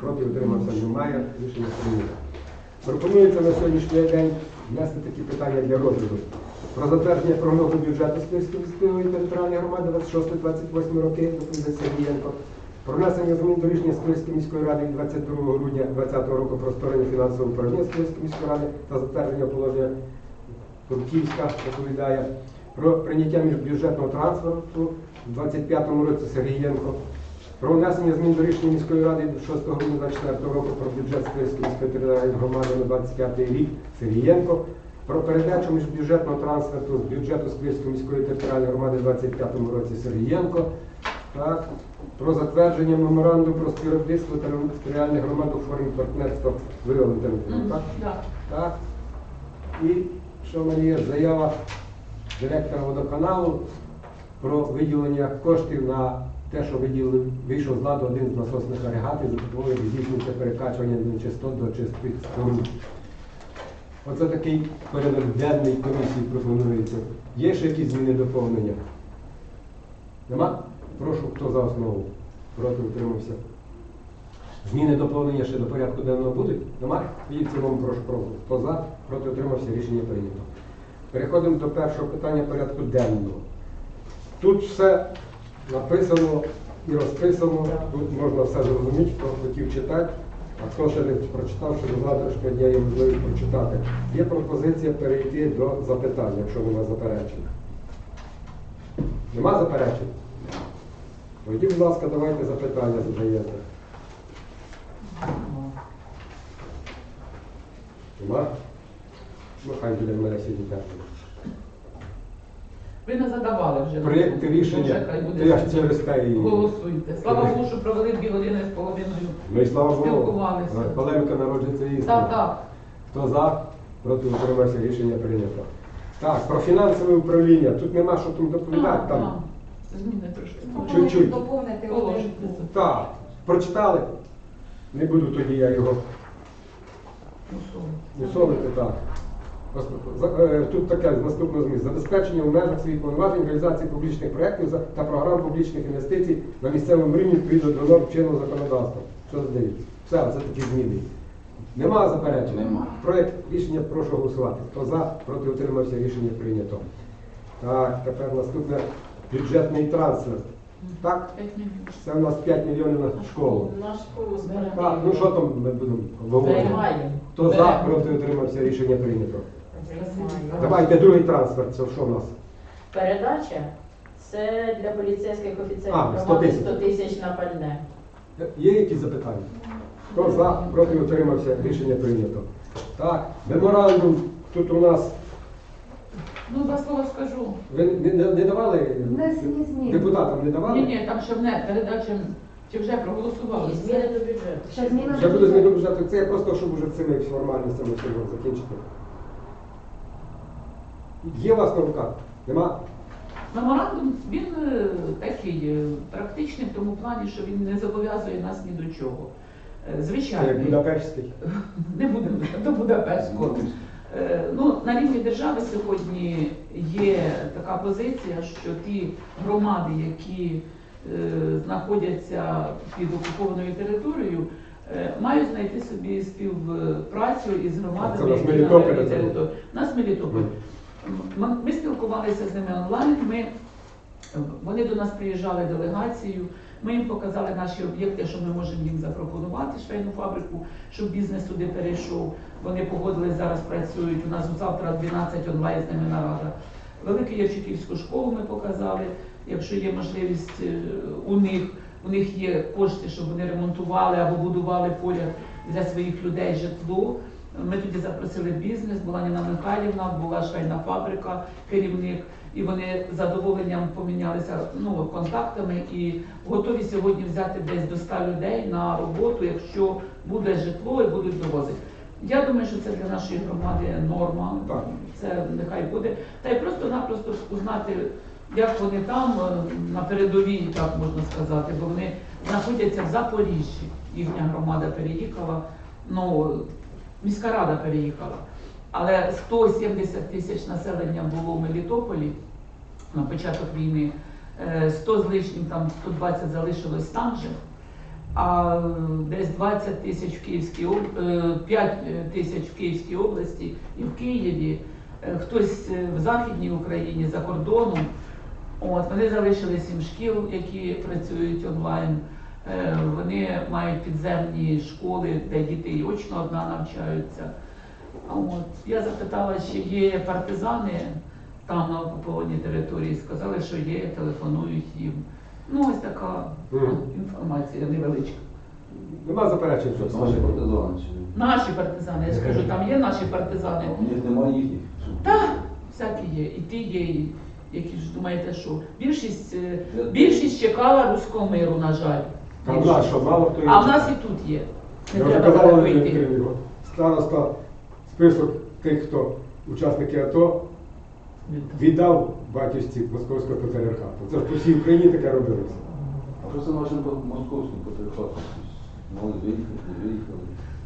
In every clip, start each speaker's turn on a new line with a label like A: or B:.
A: Проти утримався немає. Рішення прийнято. Пропонується на сьогоднішній день внести такі питання для розгляду. Про затвердження прогнозу бюджету Спільської територіальної громади 26-28 роки, доповідає Сергієнко. Про внесення змін до рішення Спільської міської ради від 22 грудня 2020 року про створення фінансового управління Спільської міської ради та затвердження положення Турківська доповідає. Про прийняття міжбюджетного трансферту в 25-му році Сергієнко. Про внесення змін до рішення міської ради від 6 грудня 2024 року про бюджет Спільської міської територіальної громади на 25 рік Сергієнко. Про передачу міжбюджетного трансферту з бюджету Спільської міської територіальної громади у 25 році Сергієнко. Так. Про затвердження меморандуму про співробітництво територіальних громад у формі партнерства виявлення. Так?
B: Так.
A: Так. І що в мене є заява директора водоканалу про виділення коштів на те, що виділив, вийшов з ладу один з насосних агрегатів, за допомогою здійснюється перекачування нечистот до чистих споруд. Оце такий порядок денний комісії пропонується. Є ще якісь зміни доповнення? Нема? Прошу, хто за основу? Проти утримався. Зміни доповнення ще до порядку денного будуть? Нема? І в цілому прошу проголосувати. Хто за, проти утримався, рішення прийнято. Переходимо до першого питання порядку денного. Тут все написано і розписано, тут можна все зрозуміти, хто хотів читати, а хто ще не прочитав, що до завтрашнього дня є можливість прочитати. Є пропозиція перейти до запитань, якщо нема заперечень. Нема заперечень? Тоді, будь ласка, давайте запитання задаєте. Нема? Ну, хай буде мене сьогодні.
B: Ви не задавали вже.
A: Проєкт рішення,
B: хай буде.
A: я ж через те і...
B: Голосуйте. Слава Богу, що провели дві години з половиною.
A: Ну і слава Богу,
B: Спілкувалися.
A: полеміка народжується істина.
B: Так, так.
A: Хто за, проти утримався, рішення прийнято. Так, про фінансове управління. Тут нема що там доповідати.
B: Так,
A: Там.
B: так. Зміни трошки.
A: Чуть-чуть.
C: Доповнити
B: Положити.
C: один.
A: Так, прочитали. Не буду тоді я його. Так. Ос- за- е, Тут таке наступне зміст. Забезпечення у межах своїх повноважень реалізації публічних проєктів та програм публічних інвестицій на місцевому рівні відповідно до норм чинного законодавства. Що здається? Все, це такі зміни. Нема заперечень?
B: Нема.
A: Проєкт рішення прошу голосувати. Хто за, проти утримався, рішення прийнято. Так, тепер наступне бюджетний трансфер. Так, це у нас 5 мільйонів на школу.
D: На школу
A: Так, ну що там ми будемо говорити? Хто за, проти утримався, рішення прийнято. Давайте другий трансфер, це що у нас?
D: Передача це для поліцейських офіцерів
A: А, 100
D: громади
A: тисяч.
D: 100 тисяч на пальне.
A: Є якісь запитання? Хто за, проти утримався, рішення прийнято. Так, меморандум тут у нас.
B: Ну, два слова скажу.
A: Ви не, не- не давали
C: Внесені зміни.
A: депутатам не давали?
B: Ні, ні, там ще не передача, чи вже проголосували.
D: І зміни до бюджету.
C: Ще зміни
A: Вже буде зміни до бюджету. Це я просто, щоб вже цими формальностями всього закінчити. Є у вас на руках? Нема?
B: Меморандум він е, такий е, практичний в тому плані, що він не зобов'язує нас ні до чого. Е,
A: Це як
B: Звичайно,
A: Будапештський.
B: не будемо до Будапештського. Е, Ну, на рівні держави сьогодні є така позиція, що ті громади, які е, знаходяться під окупованою територією, е, мають знайти собі співпрацю із громадами, які на території. У нас Мелітополь. Ми, спілкувалися з ними онлайн. Ми, вони до нас приїжджали делегацією. Ми їм показали наші об'єкти, що ми можемо їм запропонувати швейну фабрику, щоб бізнес туди перейшов. Вони погодились, зараз працюють. У нас завтра 12 онлайн з ними нарада. Велику Ячиківську школу ми показали. Якщо є можливість е, у них, у них є кошти, щоб вони ремонтували або будували поряд для своїх людей житло. Ми тоді запросили бізнес, була Ніна Михайлівна, була швейна фабрика, керівник, і вони з задоволенням помінялися ну, контактами і готові сьогодні взяти десь до 100 людей на роботу, якщо буде житло і будуть довозити. Я думаю, що це для нашої громади норма.
A: Так.
B: Це нехай буде. Та й просто-напросто узнати, як вони там е, на передовій, так можна сказати, бо вони знаходяться в Запоріжжі. Їхня громада переїхала. Ну, міська рада переїхала. Але 170 тисяч населення було в Мелітополі на початок війни. Е, 100 з лишнім, там 120 залишилось там же. а е, десь 20 тисяч в Київській об- 5 тисяч в Київській області і в Києві, е, хтось е, в Західній Україні за кордоном. От, вони залишили сім шкіл, які працюють онлайн. Е, Вони мають підземні школи, де діти і очно одна навчаються. От, я запитала, чи є партизани там на окупованій території. Сказали, що є, телефонують їм. Ну, ось така
A: Мгм.
B: інформація невеличка.
A: Нема заперечень, що
C: Це наші партизани. чи-
B: Наші партизани, я ж кажу, там є наші партизани.
C: У них немає їхніх.
B: Так, всякі є. І ті є, і які ж думаєте, що більшість, е, більшість чекала руського миру, на жаль.
A: Там нас, що мало хто
B: А в нас і тут є. Не
A: Я вже
B: треба
A: казав, Володимир
B: йти.
A: Староста список тих, хто учасники АТО віддав батюшці Московського патріархату. Це ж по всій Україні таке робилося.
C: А що це нашим московським патріархатом? Мали виїхати, не виїхали.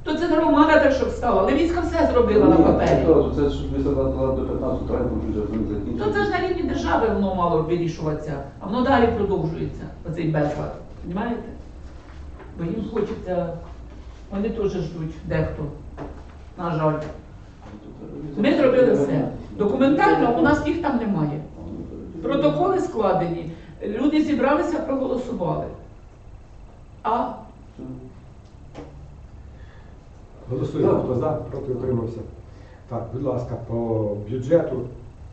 B: То це не громада так, щоб стала. Левіцька все зробила на папері.
C: Це ж ви сказали до 15 травня, вже закінчили.
B: То це ж на рівні держави воно мало вирішуватися, а воно далі продовжується, оцей безлад. Розумієте? Бо їм хочеться, вони теж ждуть дехто. На жаль. Ми зробили все. Документально у нас їх там немає. Протоколи складені, люди зібралися, проголосували. А
A: Голосуємо, хто за, проти утримався. Так, будь ласка, по бюджету,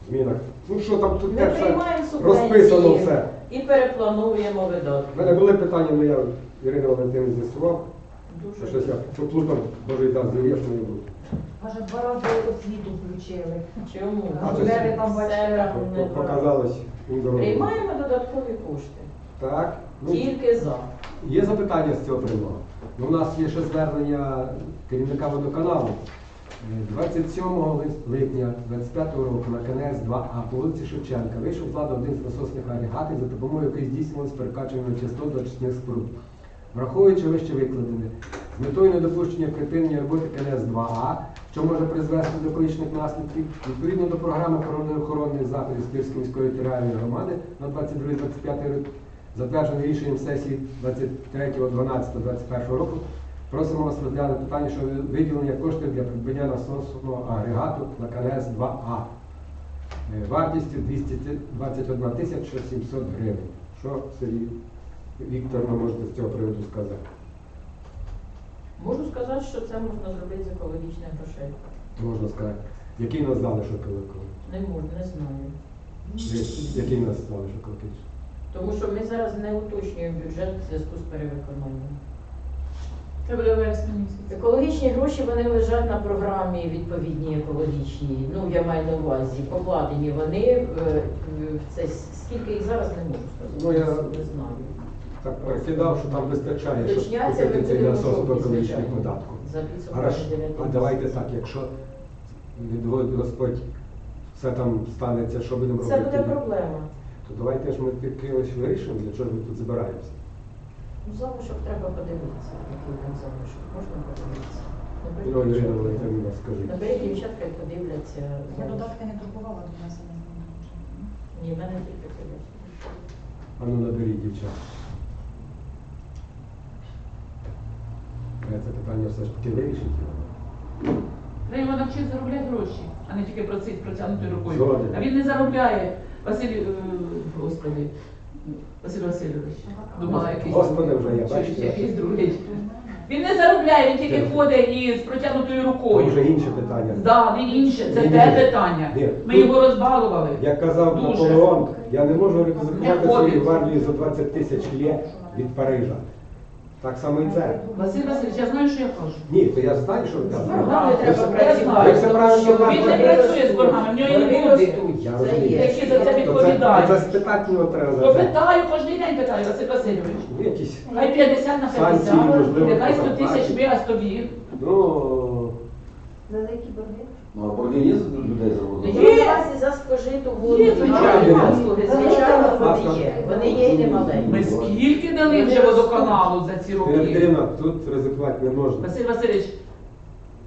A: змінах. Ну що там тут
D: Ми
A: все
D: приймаємо
A: розписано все.
D: і переплановуємо
A: У
D: видатки.
A: мене були питання, але я Ірина Валентинівна з'ясував. що
D: Дуже
A: Щось я поплутав, може і так звісно не буду.
E: Може, два рази освіту включили.
D: Чому?
A: А,
E: Де ви там
D: Все не
A: Показалось.
D: Приймаємо додаткові кошти.
A: Так. Ну,
D: Тільки за.
A: Є запитання з цього приводу? Ну, у нас є ще звернення керівника водоканалу. Е, 27 лист- липня 25 року на КНС 2А по вулиці Шевченка вийшов з ладу один з насосних агрегатів, за допомогою яких здійснювалось перекачування частот до очисних споруд. Враховуючи вище викладене, з метою недопущення припинення роботи КНС 2А, що може призвести до екологічних наслідків, відповідно до програми природоохоронних заходів Спірської міської територіальної громади на 22-25 рік, затверджений рішенням сесії 23.12.21 року, просимо вас розглянути питання щодо виділення коштів для придбання насосного агрегату на КНС 2А е, вартістю 221 тисяча 700 гривень. Що Сергій Вікторовна можете з цього приводу сказати?
D: Можу сказати, що це можна зробити з екологічних грошей.
A: Можна сказати. Який нас залишок великого?
D: Не можу, не знаю.
A: Який нас залишок великий?
D: Тому що ми зараз не уточнюємо бюджет в зв'язку з перевиконанням.
B: це буде вересня місяць.
D: Екологічні гроші вони лежать на програмі відповідній екологічній. Ну я маю на увазі, покладені вони е, в це скільки їх зараз не можу сказати.
A: Ну, я-
D: не знаю.
A: Так прикидав, що там вистачає, щоб
D: Уточняться, ми
A: купити цей
D: будемо
A: насос
D: жовтні,
A: екологічних
D: звичайно.
A: податків.
D: За підсумками
A: Хорошо.
D: дев'ятого
A: А давайте так, якщо відводить Господь все там станеться, що будемо
D: Це
A: робити?
D: буде проблема.
A: То давайте ж ми якимось вирішимо, для чого ми тут збираємося.
D: Ну, залишок треба подивитися, який там залишок. Можна подивитися.
A: Ну,
D: Наберіть
A: Ірина
D: дівчатка.
A: Валентинівна, скажіть.
D: Наберіть дівчатка і подивляться.
E: Я додатки не друкувала до нас.
D: Ні, в мене тільки подивляться.
A: А ну наберіть дівчат. Це питання все ж таки вирішити.
B: Треба його навчити заробляти гроші, а не тільки просить протягнутою рукою.
A: Згоден.
B: А він не заробляє. Василь, е, господи, Василь Васильович. Думала якийсь.
A: Господи вже бачите?
B: чи якийсь другий. Він не заробляє, він тільки
A: Це-
B: ходить і з протягнутою
A: То
B: рукою.
A: вже інше питання.
B: Да, він інше, це
A: Ні, ні,
B: те
A: ні.
B: питання.
A: Ні.
B: Ми
A: Тут-
B: його розбалували.
A: Як казав
B: Дуже.
A: Наполеон, я не можу ризикувати
B: Не
A: свою
B: ходить.
A: гвардію за 20 тисяч лє від Парижа. Так само і це.
B: Василь Васильович, я знаю, що я кажу.
A: Ні, то я знаю, що ви
D: З боргами
B: Я
D: треба
B: знаю.
D: працювати.
A: Ви все правильно.
B: Він не працює з боргами, в нього є.
A: Я розумію.
B: Які за це
A: То це, то
B: відповідають.
A: це спитати його треба за це.
B: питаю, кожен день питаю, Василь Васильович.
A: Ну, якісь,
B: Хай 50 на
A: Санкції,
B: 50,
A: можливо,
B: нехай 100 тисяч ви, а 100 вів.
A: ну,
E: Великі борги.
C: Ну, а борги є за людей за
D: Ну,
C: воду?
D: Є у і за спожиту воду,
B: Є,
D: і
A: звичайно.
D: послуги, звичайно, вони є. Вони є і не
B: Ми скільки дали вже водоканалу за ці
A: Ірина
B: роки?
A: Петрівна, тут ризикувати не можна.
B: Василь Васильович,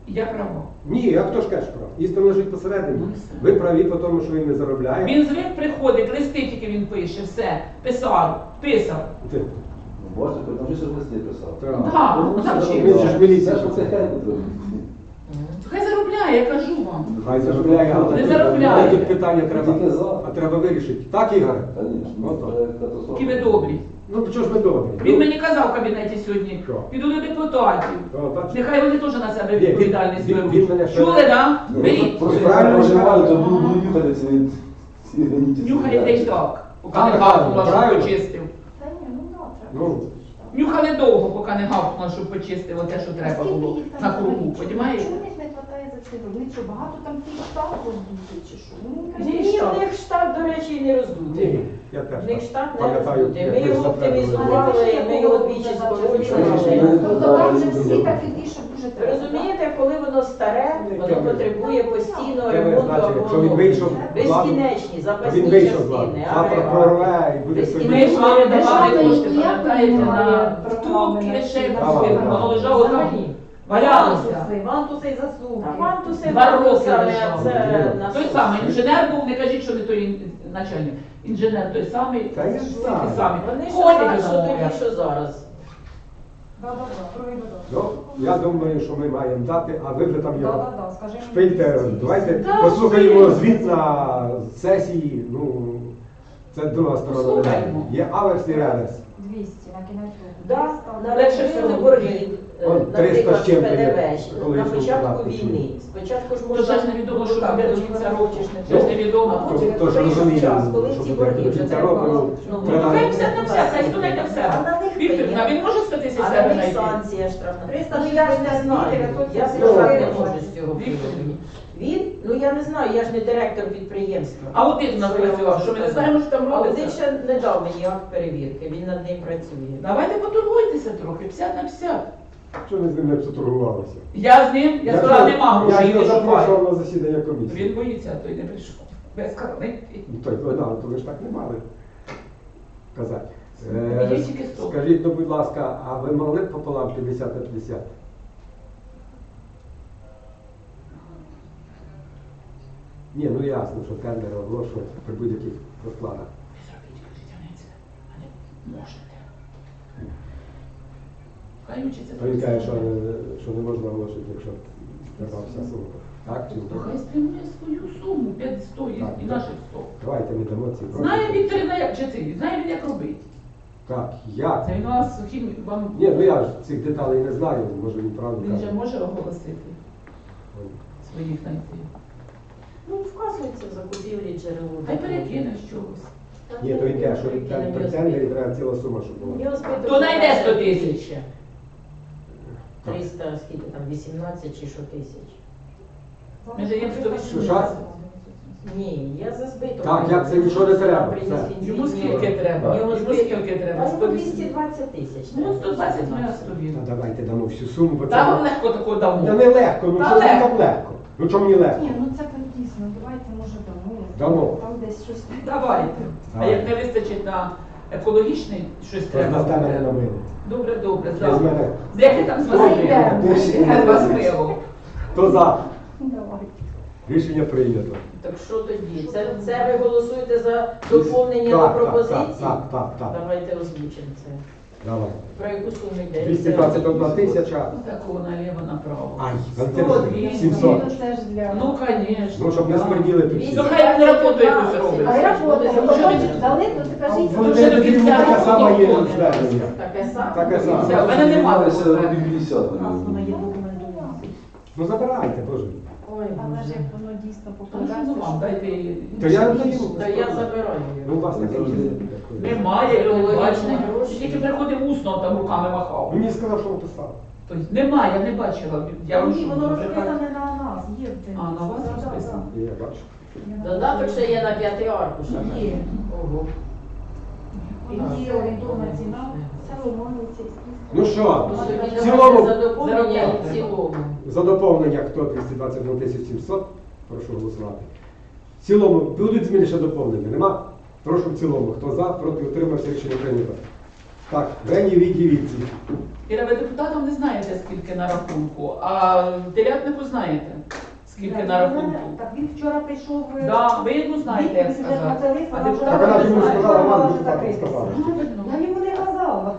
B: я права.
A: Ні, а хто ж каже прав? Істина лежить посередині.
B: Ну.
A: Ви праві по тому, що він не заробляє.
B: Він звик приходить, листи тільки він пише, все. Писав, писав.
A: Ти-
C: Бачите, там же ж листи писав.
A: Так.
B: Да,
C: Ну,
B: ну, ще
A: Він же ж міліція.
C: Це ж це хай буде.
B: Хай заробляє, я кажу вам.
A: Хай заробляє, але
B: Не заробляє.
A: тут питання треба,
C: Тільки за.
A: а треба вирішити. Так, Ігор?
C: Звісно,
A: От так.
C: це катастрофа.
B: Які ви добрі.
A: Ну, чого ж ми добрі?
B: Він мені казав в кабінеті сьогодні,
A: Що?
B: піду до депутатів.
A: Бачиш?
B: Нехай вони теж на себе
A: Ні, він-
B: відповідальність
A: він-
B: беруть.
A: він мене ще-
B: Чули, да?
C: Ні,
B: Беріть.
C: Просто
A: Правильно
C: проживаю, то буду нюхати ці.
B: Нюхали десь так, поки не
A: правильно,
B: гавкнула, щоб
A: правильно.
B: почистив.
E: Та ні, ну треба.
A: Ну,
B: Нюхали довго, поки не гавкнула, щоб почистило те, що треба було на кругу,
E: Чому не це? Вони що, багато там тих штат роздути чи що? Ну,
B: Ні,
D: Ні,
B: штат.
D: в них штат, до речі, і не роздутий.
A: ні, я теж
D: В них
A: так
D: штат не
A: пам'ятаю.
D: роздутий.
A: як
D: Ми
A: ви
D: його
A: затвердили.
D: оптимізували, і ми його двічі скорочували.
E: Тобто там же всі так і що дуже
D: Ви
E: треба.
D: розумієте, коли воно старе, воно потребує постійного
A: Тебе,
D: ремонту
A: значить,
D: або
A: якщо він вийшов з ладу,
D: безкінечні запасні
A: вийшов з ладу,
D: частини,
A: завтра
D: агрегати.
A: прорве і буде
B: Ми ж мали давали кошти, пам'ятаєте, на втулки лише лежало там,
D: Взагалі.
B: Валялося.
E: Вантуси, вантуси і засуги.
D: А вантуси,
B: Два роки
D: це
A: Той.
B: Той самий інженер був, не кажіть, що не той ін- начальник. Інженер той самий,
A: Та я
B: всі
A: знаю.
B: самі.
D: Вони що
B: Ходять на
D: що тоді, що зараз.
E: Да-да-да.
A: Ну, я думаю, що ми маємо дати, а ви вже там його
E: Да-да-да, скажи мені
A: шпильте. Давайте
B: Да,
A: послухаємо
B: шпильте.
A: звіт на сесії. Ну, це друга сторона.
B: Послухаємо.
A: Є аверс і реверс.
E: 200 на кінець.
D: Да,
E: 300.
D: на
B: Легше
D: рахунок
B: всього.
D: Е,
A: Он 300
D: наприклад,
A: з чим-то є,
D: ПДВ,
A: коли
D: на
A: йшов
D: початку війни. Спочатку ж можна
B: ж невідомо, що
D: там
B: буде
D: до кінця року чи ж не
B: Це невідомо.
D: А потім
A: То- то ж
D: прийшов
A: розуміємо,
D: час, коли
A: що
D: ці
A: буде
D: борги
A: до
D: вже
A: кінця
D: треба
A: року,
D: було.
A: ну,
D: ну,
A: треба-
B: Ну, хай все на все, хай студент на
D: А
B: все.
D: на них
B: Вікторівна,
D: пеня.
B: він може 100 тисяч
D: А на них
B: знайти?
D: санкція штрафна.
E: 300
D: Ну я ж не знаю. Я сказати не можу з цього приводу. Він, ну я не знаю, я ж не директор підприємства.
B: Аудит у нас працював, що ми не знаємо, що там
D: Аудит
B: робиться.
D: ще не дав мені акт перевірки, він над ним працює.
B: Давайте поторгуйтеся трохи, 50 на 50.
A: Що ми з ним не поторгувалися?
B: Я з ним, я сказала, нема
A: Я його
B: не шукаю.
A: запрошував на засідання комісії.
B: Він боїться, а той не прийшов. Безкарний.
A: Ну, той, ви, да, то ви ж так не мали казати.
B: Є
A: Е,
B: тільки сто.
A: скажіть, ну, будь ласка, а ви могли б пополам 50 на 50? Ні, ну ясно, що тендери оголошують при будь-яких розкладах.
B: Ви зробіть, кажіть, Анець, а не можете. Хай учиться.
A: Він каже, що, е, що не можна оголошувати, якщо треба вся сума. Так чи
B: То хай спрямує свою суму, 5 100 і,
A: Так,
B: і
A: так.
B: наших 100.
A: Давайте не дамо ці гроші.
B: Знає Вікторівна, як чи ти? Знає він, як робити.
A: Так, як?
B: Це він у нас хім... вам...
A: Ні, ну я ж цих деталей не знаю, може він правду
B: Він же
A: каже.
B: може оголосити своїх знайти.
D: Ну, вказується в закупівлі джерело.
B: Хай перекине з чогось.
A: Ні, то йде, що там при тендері треба ціла сума, щоб була.
B: То найде 100 тисяч.
D: 300, скільки там, 18 чи що тисяч.
B: Ми даємо 100
A: Що, що?
D: Ні, я за збиток.
A: Так, як це нічого не треба,
D: Приніс він
B: Йому скільки треба?
D: Йому скільки?
B: треба?
D: Та
B: 100
D: йому 220 тисяч.
B: Ну, 120 ми
A: Ну,
B: собі.
A: давайте дамо всю суму, бо
B: Та вам
A: це
B: легко такого
A: Та
B: дамо.
A: не легко, ну
B: Та
A: що
B: легко.
A: там легко? Ну чому мені легко?
E: Ні, ну це дійсно, давайте може дамо.
A: Дамо.
E: Там десь щось.
B: Давайте. А як не вистачить на екологічний, щось
A: Треба.
B: Добре, добре,
A: Без
B: за. Яке там з вас пиво?
A: де? Хто за?
E: Давайте.
A: Рішення прийнято.
D: Так що тоді? Це, це ви голосуєте за доповнення до пропозиції?
A: так, так, так.
D: Давайте озвучимо це.
A: Давай.
D: Про яку суму йде?
A: 221 тисяча.
B: Такого наліво направо.
A: Ай, Валентина, 700.
E: Ну.
B: Ну, звісно.
A: Ну, щоб не смерділи тут всі.
B: Ну, хай не роботу якусь робить.
E: А я потім дали, то ти кажіть,
A: Вони
B: вже до кінця
A: така сама є.
D: Таке саме?
A: Таке саме.
B: В мене немає.
C: Це 50,
E: У нас воно
C: мабуть.
E: є документовано.
A: Ну забирайте, боже.
D: Ой,
E: Але ж
D: Боже.
E: як воно дійсно
B: Та
E: покладається,
B: ну вам, дайте її.
A: То я не даю.
D: Я забираю
A: Ну, у вас таке є.
B: Немає,
D: гроші.
B: Тільки приходив усно, там руками махав.
A: Мені сказав, що написав.
B: Тобто немає, я не бачила. Я
E: Ні, воно розписане на нас, є в цьому.
B: А, на вас
E: Да, да,
B: розписано?
E: да.
A: Я бачу.
D: Додаток ще є на п'ятий аркуш.
E: Є.
D: Ого.
E: І є орієнтовна ціна, все вимовлюється.
A: Ну що,
D: Ну,
A: в цілому,
D: за доповнення і в цілому.
A: за доповнення, хто 221 700, прошу голосувати. В цілому, будуть зміни ще доповнення? Нема? Прошу в цілому. Хто за, проти, утримався, рішення прийнято. Так, відці.
B: Іра, ви депутатам не знаєте, скільки на рахунку, а телятнику знаєте, скільки на рахунку.
E: Так він вчора прийшов. е,
B: Да, ви йому знаєте, як сказати. А
E: вона вже
B: депутат
A: Так вона йому сказала,
E: вона
A: депутатам
E: закрита.
A: сказала.
E: Я йому не казала.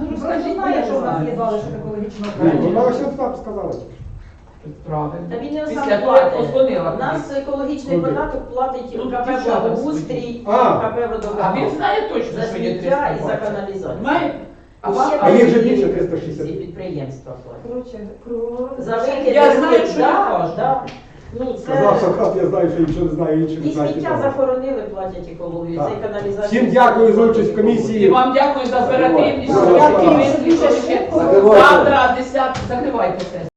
B: Ну, розкажіть,
E: знає, що в нас є залишок екологічного.
A: Вона ось так сказала.
B: Правильно.
D: Та він не
B: Після
D: сам
B: того, як
D: платить.
B: позвонила
D: У нас екологічний
A: Куди?
D: податок платить
B: Ну,
D: КП
B: дівчата
D: «Благоустрій»
A: А.
D: КП
B: А
D: «Водоканал».
B: він знає точно,
D: За
B: що є
D: сміття і за
B: 320.
D: каналізацію.
B: Має? А
D: ще
A: А їх же більше 360.
D: Всі підприємства платять.
E: Коротше, кругом.
D: За викиди,
B: Я знаю, що я кажу.
D: да. Ну,
A: Сказав
D: це...
A: Сократ, я знаю, що нічого не знаю, інші не
D: І
A: знають.
D: сміття захоронили, платять екологію,
A: Так.
D: це і каналізація.
A: Всім дякую за участь в комісії.
B: І вам дякую за оперативність.
A: Дякую.
B: Дякую.
C: Закривайте.
B: Завтра 10 закривайте це.